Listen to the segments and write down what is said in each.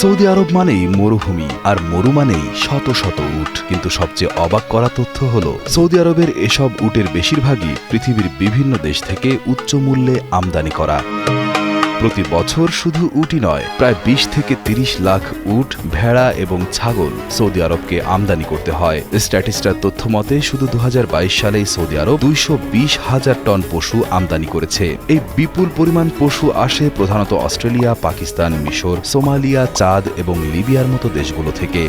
Saudi আরব মানেই মরুভূমি আর মরু মানেই শত শত উট। কিন্তু সবচেয়ে অবাক করা তথ্য হল, সৌদি আরবের এসব উটের বেশিরভাগই পৃথিবীর বিভিন্ন দেশ থেকে উচ্চ মূল্যে আমদানি করা। প্রতি বছর শুধু উটই নয়, প্রায় বিশ থেকে তিরিশ লাখ উট, ভেড়া এবং ছাগল সৌদি আরবকে আমদানি করতে হয়। স্ট্যাটিস্টার তথ্য মতে, শুধু দু হাজার বাইশ সালেই সৌদি আরব দুইশো হাজার টন পশু আমদানি করেছে। এই বিপুল পরিমাণ পশু আসে প্রধানত অস্ট্রেলিয়া, পাকিস্তান, মিশর, সোমালিয়া, চাঁদ এবং লিবিয়ার মতো দেশগুলো থেকে।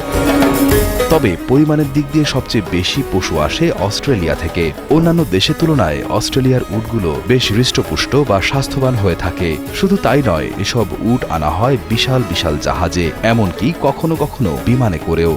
তবে পরিমাণের দিক দিয়ে সবচেয়ে বেশি পশু আসে অস্ট্রেলিয়া থেকে। অন্যান্য দেশের তুলনায় অস্ট্রেলিয়ার উটগুলো বেশ হৃষ্টপুষ্ট বা স্বাস্থ্যবান হয়ে থাকে। শুধু তাই নয় এসব উট আনা হয় বিশাল বিশাল জাহাজে এমনকি কখনো কখনো বিমানে করেও।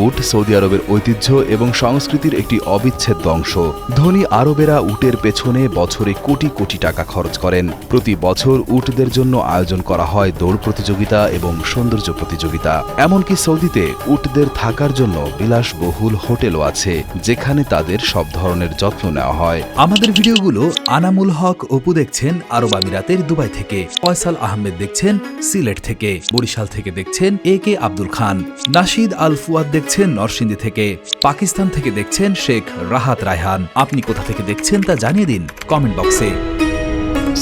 উট সৌদি আরবের ঐতিহ্য এবং সংস্কৃতির একটি অবিচ্ছেদ্য অংশ। ধনী আরবেরা উটের পেছনে বছরে কোটি কোটি টাকা খরচ করেন। প্রতি বছর উটদের জন্য আয়োজন করা হয় দৌড় প্রতিযোগিতা এবং সৌন্দর্য প্রতিযোগিতা। এমনকি সৌদিতে উটদের থাকার জন্য বিলাসবহুল হোটেলও আছে, যেখানে তাদের সব ধরনের যত্ন নেওয়া হয়। আমাদের ভিডিওগুলো আনামুল হক অপু দেখছেন আরব আমিরাতের দুবাই থেকে, ফয়সাল আহমেদ দেখছেন সিলেট থেকে, বরিশাল থেকে দেখছেন এ কে আব্দুল খান নাশিদ আল ফুয়াদ দেখছেন নরসিংদী থেকে। পাকিস্তান থেকে দেখছেন শেখ রাহাত রায়হান। আপনি কোথা থেকে দেখছেন তা জানিয়ে দিন কমেন্ট বক্সে।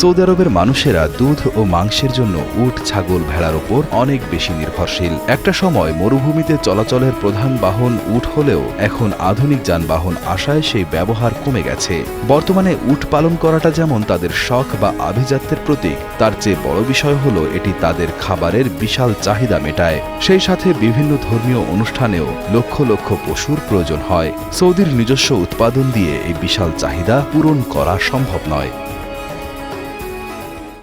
সৌদি আরবের মানুষেরা দুধ ও মাংসের জন্য উট, ছাগল ভেড়ার ওপর অনেক বেশি নির্ভরশীল। একটা সময় মরুভূমিতে চলাচলের প্রধান বাহন উট হলেও এখন আধুনিক যানবাহন আসায় সেই ব্যবহার কমে গেছে। বর্তমানে উট পালন করাটা যেমন তাদের শখ বা আভিজাত্যের প্রতীক, তার চেয়ে বড় বিষয় হলো এটি তাদের খাবারের বিশাল চাহিদা মেটায়। সেই সাথে বিভিন্ন ধর্মীয় অনুষ্ঠানেও লক্ষ লক্ষ পশুর প্রয়োজন হয়। সৌদির নিজস্ব উৎপাদন দিয়ে এই বিশাল চাহিদা পূরণ করা সম্ভব নয়।